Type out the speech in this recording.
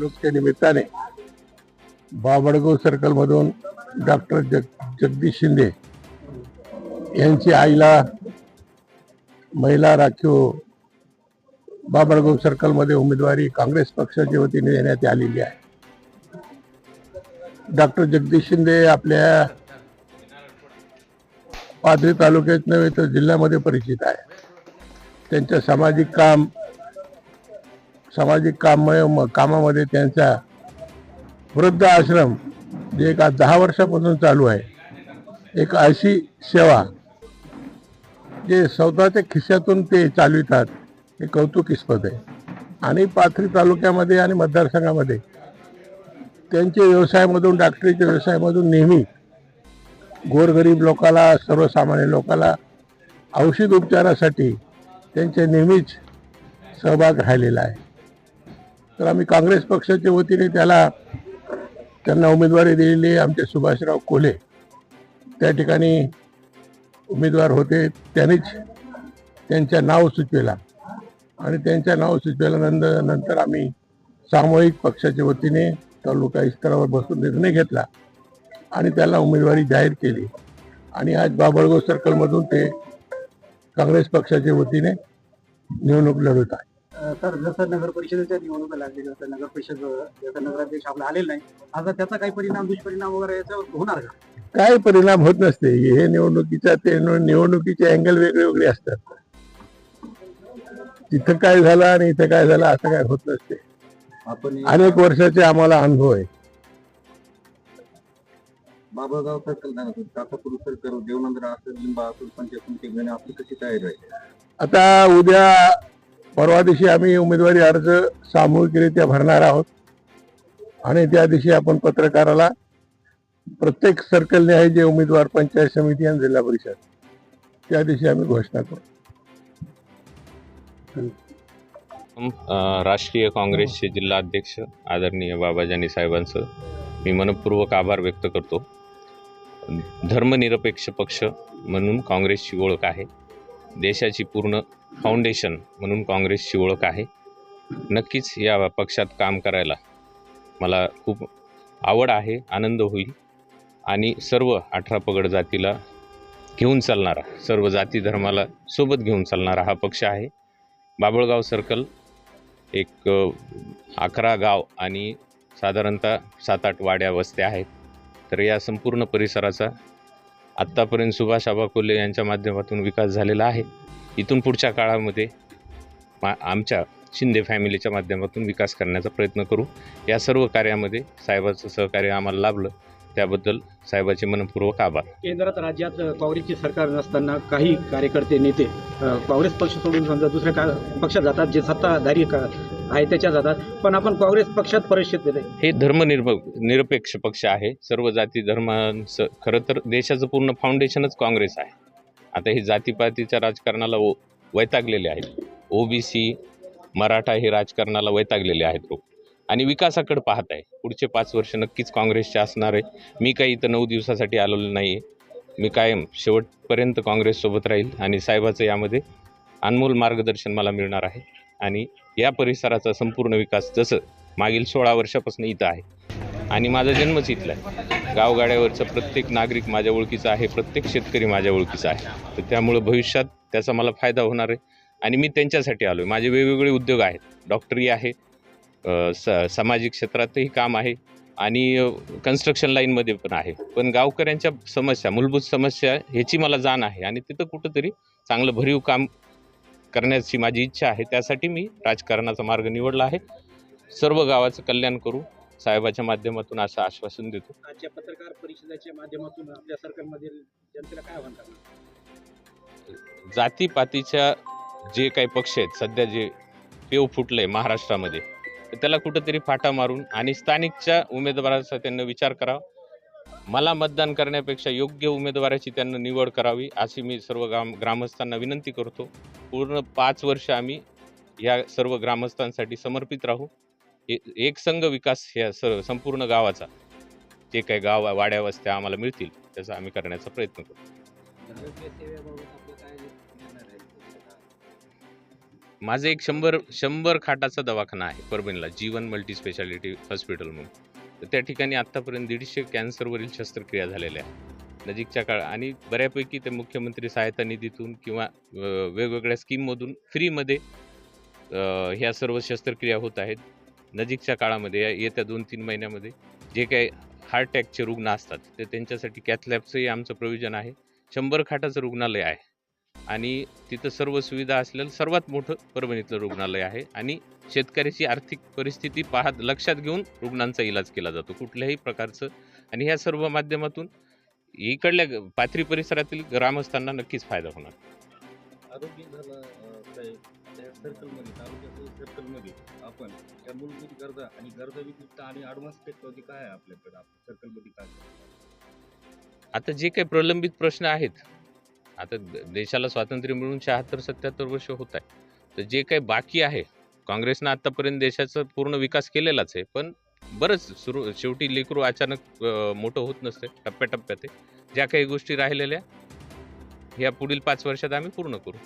निवडणुकीच्या निमित्ताने बाबडगाव सर्कलमधून डॉक्टर जग जगदीश शिंदे यांची आईला महिला राखीव बाबळगाव सर्कलमध्ये उमेदवारी काँग्रेस पक्षाच्या वतीने देण्यात आलेली आहे. डॉक्टर जगदीश शिंदे आपल्या पाथरी तालुक्यात नव्हे तर जिल्ह्यामध्ये परिचित आहे त्यांच्या सामाजिक काम सामाजिक काम कामामध्ये त्यांचा वृद्ध आश्रम जे एका दहा वर्षापासून चालू आहे एक अशी सेवा जे स्वतःच्या खिशातून ते चालवितात हे कौतुकीस्पद आहे. आणि पाथरी तालुक्यामध्ये आणि मतदारसंघामध्ये त्यांचे व्यवसायामधून डॉक्टरीच्या व्यवसायामधून नेहमी गोरगरीब लोकाला सर्वसामान्य लोकाला औषध उपचारासाठी त्यांचे नेहमीच सहभाग राहिलेला आहे. तर आम्ही काँग्रेस पक्षाच्या वतीने त्याला त्यांना उमेदवारी दिलेली आमचे सुभाषराव कोले. त्या ठिकाणी उमेदवार होते त्यांनीच त्यांच्या नाव सुचवेला. आणि त्यांच्या नाव सुचवल्यानंतर नंतर आम्ही सामूहिक पक्षाच्या वतीने तालुका स्तरावर बसून निर्णय घेतला आणि त्याला उमेदवारी जाहीर केली. आणि आज बाबळगाव सर्कलमधून ते काँग्रेस पक्षाच्या वतीने निवडणूक लढवत आहे. तर जसं नगर परिषदेच्या निवडणुका लागली जसं नगर परिषद जसं नगराध्यक्ष आपला आलेला नाही आता त्याचा काही परिणाम दुष्परिणाम वगैरे याच्यावर होणार का? काय परिणाम होत नसते. हे निवडणुकीचा ते निव- निवडणुकीचे अँगल वेगळे वेगळे असतात. तिथं काय झालं आणि इथं काय झालं असं काय होत नसते. आपण अनेक वर्षाचे आम्हाला अनुभव आहे. बाबळगाव सर्कल काकापूर सर्कल देवनंदरा असेल लिंबा असेल पंचायत समिती घेणे आपली कशी तयारी राहील आता उद्या परवा दिवशी आम्ही उमेदवारी अर्ज सामूहिकरित्या भरणार आहोत. आणि त्या दिवशी आपण पत्रकाराला प्रत्येक सर्कलने आहे जे उमेदवार पंचायत समिती आणि जिल्हा परिषद त्या दिवशी आम्ही घोषणा करू राष्ट्रीय काँग्रेसचे जिल्हा अध्यक्ष आदरणीय बाबाजानी साहेबांचं मी मनपूर्वक आभार व्यक्त करतो. धर्मनिरपेक्ष पक्ष म्हणून काँग्रेसची ओळख आहे. देशाची पूर्ण फाउंडेशन म्हणून काँग्रेसची ओळख आहे. नक्कीच या पक्षात काम करायला मला खूप आवड आहे आनंद होईल आणि सर्व अठरा पगड जातीला घेऊन चालणारा सर्व जाती धर्माला सोबत घेऊन चालणारा हा पक्ष आहे. बाबळगाव सर्कल एक अकरा गाव आणि साधारणतः सात आठ वाड्या वस्त्या आहेत. तर या संपूर्ण परिसराचा आत्तापर्यंत सुभाष आबा कोल्हे यांच्या माध्यमातून विकास झालेला आहे. इथून पुढच्या काळामध्ये मा आमच्या शिंदे फॅमिलीच्या माध्यमातून विकास करण्याचा प्रयत्न करू. या सर्व कार्यामध्ये साहेबाचं सहकार्य आम्हाला लाभलं. त्याबद्दल साहेबाचे मनपूर्वक आभार. केंद्रात राज्यात काँग्रेसची सरकार नसताना काही कार्यकर्ते नेते काँग्रेस पक्ष सोडून समजा दुसऱ्या का पक्षात जातात जे सत्ताधारी का आहे त्याच्या जातात पण आपण काँग्रेस पक्षात परिषद देते हे धर्मनिरप निरपेक्ष पक्ष आहे. सर्व जाती धर्मांचं खरं तर देशाचं पूर्ण फाउंडेशनच काँग्रेस आहे. आता हे जातीपातीच्या राजकारणाला ओ वैतागलेले आहेत. ओबीसी मराठा हे राजकारणाला वैतागलेले आहेत लोक. आणि विकासाकडे पाहत आहे. पुढचे पाच वर्ष नक्कीच काँग्रेसचे असणार आहे. मी काही इथं नऊ दिवसासाठी आलेलो नाही आहे मी कायम शेवटपर्यंत काँग्रेससोबत राहील आणि साहेबाचं यामध्ये अनमोल मार्गदर्शन मला मिळणार आहे. आणि या परिसराचा संपूर्ण विकास जसं मागील सोळा वर्षापासून इथं आहे. आणि माझा जन्मच इथला आहे. गावगाड्यावरचा प्रत्येक नागरिक माझ्या ओळखीचा आहे प्रत्येक शेतकरी माझ्या ओळखीचा आहे. तर त्यामुळं भविष्यात त्याचा मला फायदा होणार आहे. आणि मी त्यांच्यासाठी आलो आहे माझे वेगवेगळे उद्योग आहेत. डॉक्टरी आहे स सामाजिक क्षेत्रातही काम आहे आणि कन्स्ट्रक्शन लाईनमध्ये पण आहे. पण गावकऱ्यांच्या समस्या मूलभूत समस्या ह्याची मला जाण आहे. आणि तिथं कुठंतरी चांगलं भरीव काम करण्याची माझी इच्छा आहे. त्यासाठी मी राजकारणाचा मार्ग निवडला आहे. सर्व गावाचं कल्याण करू साहेबाच्या माध्यमातून असं आश्वासन देतो. आजच्या पत्रकार परिषदेच्या माध्यमातून आपल्या सर्कलमधील जनतेला काय आव्हान करणार जातीपातीच्या जे काही पक्ष आहेत सध्या जे पेव फुटले महाराष्ट्रामध्ये तर त्याला कुठंतरी फाटा मारून आणि स्थानिकच्या उमेदवाराचा त्यांना विचार करावा. मला मतदान करण्यापेक्षा योग्य उमेदवाराची त्यांना निवड करावी अशी मी सर्व ग्राम ग्रामस्थांना विनंती करतो. पूर्ण पाच वर्ष आम्ही या सर्व ग्रामस्थांसाठी समर्पित राहू. एक संघ विकास ह्या सर्व संपूर्ण गावाचा. जे काही गाव वाड्या वस्त्या आम्हाला मिळतील त्याचा आम्ही करण्याचा प्रयत्न करू माझं एक शंभर शंभर खाटाचा दवाखाना आहे परभणीला. जीवन मल्टी स्पेशालिटी हॉस्पिटल म्हणून. तर त्या ठिकाणी आत्तापर्यंत दीडशे कॅन्सरवरील शस्त्रक्रिया झालेल्या आहेत. नजीकच्या काळ आणि बऱ्यापैकी ते मुख्यमंत्री सहायता निधीतून किंवा वेगवेगळ्या स्कीममधून फ्रीमध्ये ह्या सर्व शस्त्रक्रिया होत आहेत. नजीकच्या काळामध्ये या- येत्या दोन तीन महिन्यामध्ये जे काही हार्ट अटॅकचे रुग्ण असतात ते त्यांच्यासाठी कॅथलॅबचंही आमचं प्रयोजन आहे. शंभर खाटाचं रुग्णालय आहे. आणि तिथं सर्व सुविधा असलेलं सर्वात मोठं परभणीतलं रुग्णालय आहे. आणि शेतकऱ्याची आर्थिक परिस्थिती पाहत लक्षात घेऊन रुग्णांचा इलाज केला जातो कुठल्याही प्रकारचं. आणि ह्या सर्व माध्यमातून इकडल्या पाथरी परिसरातील ग्रामस्थांना नक्कीच फायदा होणार. आरोग्य झालं अं, साहेब त्या सर्कलमध्ये तालुक्याच्या सर्कलमध्ये आपण त्या मूलभूत गरजा आणि गरजा व्यतिरिक्त आणि ॲडव्हान्स टेक्नॉलॉजी काय आहे आपल्याकडे? सर्कलमध्ये काय आता जे काही प्रलंबित प्रश्न आहेत आता देशाला स्वातंत्र्य मिळून शहात्तर सत्याहत्तर वर्ष होत आहे. तर जे काही बाकी आहे काँग्रेसनं आत्तापर्यंत देशाचा पूर्ण विकास केलेलाच आहे पण बरंच सुरू शेवटी लेकरू अचानक मोठं होत नसते टप्प्याटप्प्यात ज्या काही गोष्टी राहिलेल्या ह्या पुढील पाच वर्षात आम्ही पूर्ण करू.